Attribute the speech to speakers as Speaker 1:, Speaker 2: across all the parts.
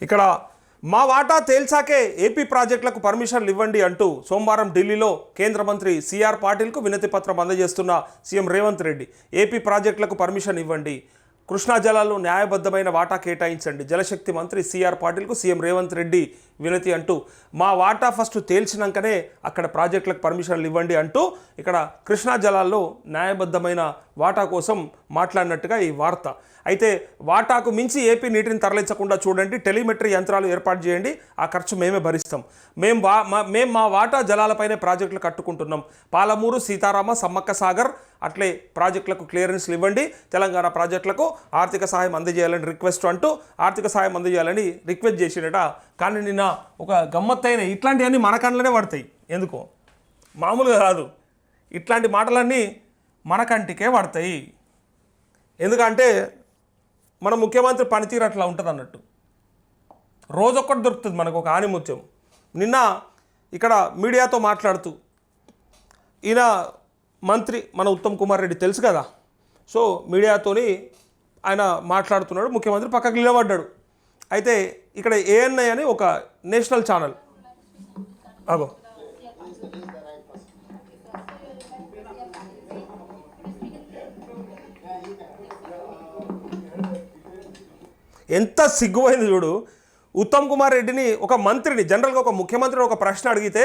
Speaker 1: ఇక్కడ మా వాటా తేల్చాకే ఏపీ ప్రాజెక్టులకు పర్మిషన్లు ఇవ్వండి అంటూ సోమవారం ఢిల్లీలో కేంద్ర మంత్రి సిఆర్ పాటిల్కు వినతి పత్రం అందజేస్తున్న సీఎం రేవంత్ రెడ్డి. ఏపీ ప్రాజెక్టులకు పర్మిషన్ ఇవ్వండి. కృష్ణా జలాల్లో న్యాయబద్ధమైన వాటా కేటాయించండి. జలశక్తి మంత్రి సిఆర్ పాటిల్కు సీఎం రేవంత్ రెడ్డి వినతి అంటూ మా వాటా ఫస్ట్ తేల్చినాకనే అక్కడ ప్రాజెక్టులకు పర్మిషన్లు ఇవ్వండి అంటూ ఇక్కడ కృష్ణా జలాల్లో న్యాయబద్ధమైన వాటా కోసం మాట్లాడినట్టుగా ఈ వార్త. అయితే వాటాకు మించి ఏపీ నీటిని తరలించకుండా చూడండి టెలిమెట్రీ యంత్రాలు ఏర్పాటు చేయండి ఆ ఖర్చు మేమే భరిస్తాం. మేం వా మా- మా వాటా జలాలపైనే ప్రాజెక్టులు కట్టుకుంటున్నాం. పాలమూరు సీతారామ సమ్మక్క సాగర్ అట్లే ప్రాజెక్టులకు క్లియరెన్స్లు ఇవ్వండి తెలంగాణ ప్రాజెక్టులకు ఆర్థిక సహాయం అందజేయాలని రిక్వెస్ట్ అంటూ ఆర్థిక సహాయం అందజేయాలని రిక్వెస్ట్ చేసినట కానీ నిన్న ఒక గమ్మత్తైన ఇట్లాంటివన్నీ మన కళ్ళనే పడతాయి. ఎందుకో? మామూలుగా కాదు. ఇట్లాంటి మాటలన్నీ మన కంటికే పడతాయి. ఎందుకంటే మన ముఖ్యమంత్రి పనితీరు అట్లా ఉంటుంది అన్నట్టు రోజొక్కటి దొరుకుతుంది మనకు ఒక ఆనిముత్యం. నిన్న ఇక్కడ మీడియాతో మాట్లాడుతూ ఈయన మంత్రి మన ఉత్తమ్ కుమార్ రెడ్డి తెలుసు కదా? సో మీడియాతోని ఆయన మాట్లాడుతున్నాడు ముఖ్యమంత్రి పక్కకు నిలబడ్డాడు. అయితే ఇక్కడ ఏఎన్ఐ అని ఒక నేషనల్ ఛానల్. అగో. ఎంత సిగ్గుపోయింది చూడు. ఉత్తమ్ కుమార్ రెడ్డిని ఒక మంత్రిని జనరల్గా ఒక ముఖ్యమంత్రిని ఒక ప్రశ్న అడిగితే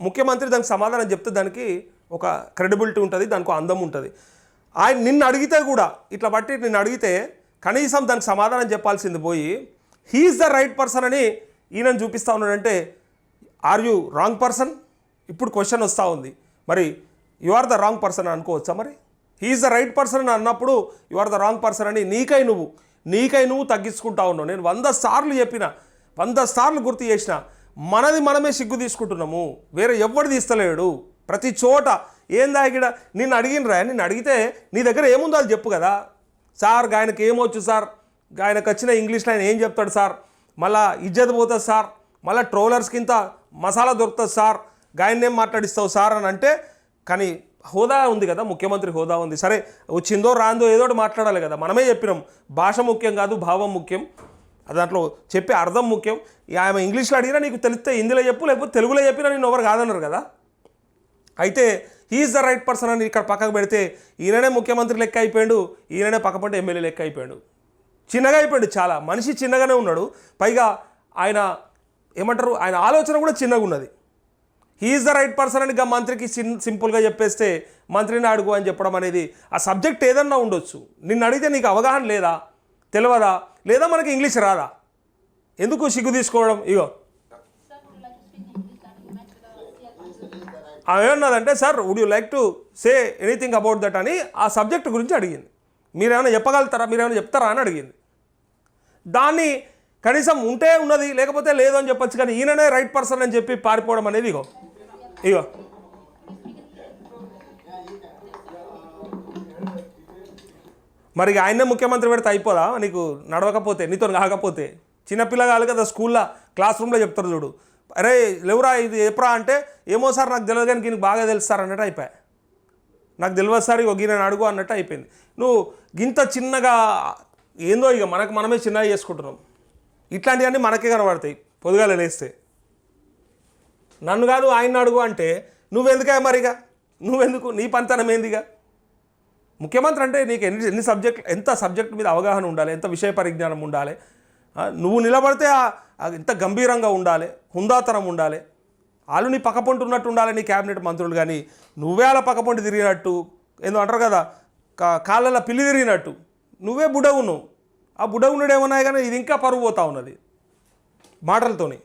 Speaker 1: ముఖ్యమంత్రి దానికి సమాధానం చెప్తే దానికి ఒక క్రెడిబిలిటీ ఉంటుంది దానికి అందం ఉంటుంది. ఆయన నిన్ను అడిగితే కూడా ఇట్లా బట్టి నిన్ను అడిగితే కనీసం దానికి సమాధానం చెప్పాల్సింది పోయి హీఈస్ ద రైట్ పర్సన్ అని ఈయనను చూపిస్తా ఉన్నాడంటే ఆర్ యూ రాంగ్ పర్సన్ ఇప్పుడు క్వశ్చన్ వస్తూ ఉంది. మరి you are the wrong person అనుకోవచ్చా మరి? He is the right person అని అన్నప్పుడు you are the wrong person అని నీకై నువ్వు నీకై నువ్వు తగ్గించుకుంటా ఉన్నావు. నేను వంద సార్లు చెప్పిన వంద సార్లు గుర్తు చేసిన మనది మనమే సిగ్గు తీసుకుంటున్నాము వేరే ఎవ్వడు తీస్తలేడు ప్రతి చోట ఏందా ఇక్కడ? నిన్ను అడిగినరా? నిన్ను అడిగితే నీ దగ్గర ఏముందో అది చెప్పు కదా. సార్ ఆయనకి ఏమొచ్చు సార్? ఆయనకు వచ్చిన ఇంగ్లీష్లో ఆయన ఏం చెప్తాడు సార్? మళ్ళా ఇజ్జత్ పోతుంది సార్. మళ్ళీ ట్రోలర్స్కి ఇంత మసాలా దొరుకుతుంది సార్. గాయన్నేం మాట్లాడిస్తావు సార్ అని అంటే కానీ హోదా ఉంది కదా ముఖ్యమంత్రి హోదా ఉంది. సరే వచ్చిందో రాందో ఏదో ఒకటి మాట్లాడాలి కదా. మనమే చెప్పినాం భాష ముఖ్యం కాదు భావం ముఖ్యం. దాంట్లో చెప్పే అర్థం ముఖ్యం. ఆమె ఇంగ్లీష్లో అడిగినా నీకు తెలిస్తే హిందీలో చెప్పు లేకపోతే తెలుగులో చెప్పినా నేను ఎవరు కాదన్నారు కదా. అయితే ఈజ్ ద రైట్ పర్సన్ అని ఇక్కడ పక్కకు పెడితే ఈయననే ముఖ్యమంత్రి లెక్క అయిపోయాడు ఈయననే పక్కపంటే ఎమ్మెల్యే లెక్క అయిపోయాడు. చిన్నగా అయిపోయాడు చాలా. మనిషి చిన్నగానే ఉన్నాడు. పైగా ఆయన ఏమంటారు ఆయన ఆలోచన కూడా చిన్నగా ఉన్నది. హీఈస్ ద రైట్ పర్సన్ అని మంత్రికి సిన్ సింపుల్గా చెప్పేస్తే మంత్రిని అడుగు అని చెప్పడం అనేది ఆ సబ్జెక్ట్ ఏదన్నా ఉండొచ్చు. నిన్ను అడిగితే నీకు అవగాహన లేదా? తెలియదా లేదా మనకి ఇంగ్లీష్ రాదా? ఎందుకు సిగ్గు తీసుకోవడం? ఇగో. ఆమె ఏమన్నదంటే sir would you like to say anything about that అని ఆ సబ్జెక్ట్ గురించి అడిగింది. మీరేమైనా చెప్పగలుగుతారా? మీరేమైనా చెప్తారా? అని అడిగింది. దాన్ని కనీసం ఉంటే ఉన్నది లేకపోతే లేదు అని చెప్పొచ్చు కానీ ఈయననే రైట్ పర్సన్ అని చెప్పి పారిపోవడం అనేది ఇగో. ఇగో. మరి ఆయనే ముఖ్యమంత్రి పెడితే అయిపోదా? నీకు నడవకపోతే నీతో కాకపోతే చిన్నపిల్లగాలు కదా స్కూల్లో క్లాస్ రూమ్లో చెప్తారు చూడు. అరే లేవురా ఇది ఎప్పుడా అంటే ఏమో సార్ నాకు తెలియదు కానీ ఈయనకి బాగా తెలుస్తారు అన్నట్టు అయిపోయా. నాకు తెలియదు సార్ ఇక ఈయన అడుగు అన్నట్టు అయిపోయింది. నువ్వు గింత చిన్నగా ఏందో ఇక మనకు మనమే చిన్నగా చేసుకుంటున్నాం. ఇట్లాంటివన్నీ మనకే కనబడతాయి పొద్దుగాల లేస్తే. నన్ను కాదు ఆయన అడుగు అంటే నువ్వెందుకే మరిగా? నువ్వెందుకు? నీ పంతనం ఏందిగా? ముఖ్యమంత్రి అంటే నీకు ఎన్ని ఎన్ని సబ్జెక్ట్ ఎంత సబ్జెక్ట్ మీద అవగాహన ఉండాలి ఎంత విషయ పరిజ్ఞానం ఉండాలి? నువ్వు నిలబడితే ఎంత గంభీరంగా ఉండాలి హుందాతనం ఉండాలి. వాళ్ళు నీ పక్కపొంటి ఉన్నట్టు ఉండాలి నీ క్యాబినెట్ మంత్రులు కానీ నువ్వే అలా పక్కపొంటి తిరిగినట్టు ఏందో అంటారు కదా కా కాళ్ళలో పిల్లి తిరిగినట్టు. నువ్వే బుడవును. ఆ బుడవునుడు ఏమన్నా కానీ ఇది ఇంకా పరుగు పోతా ఉన్నది మాటలతోని.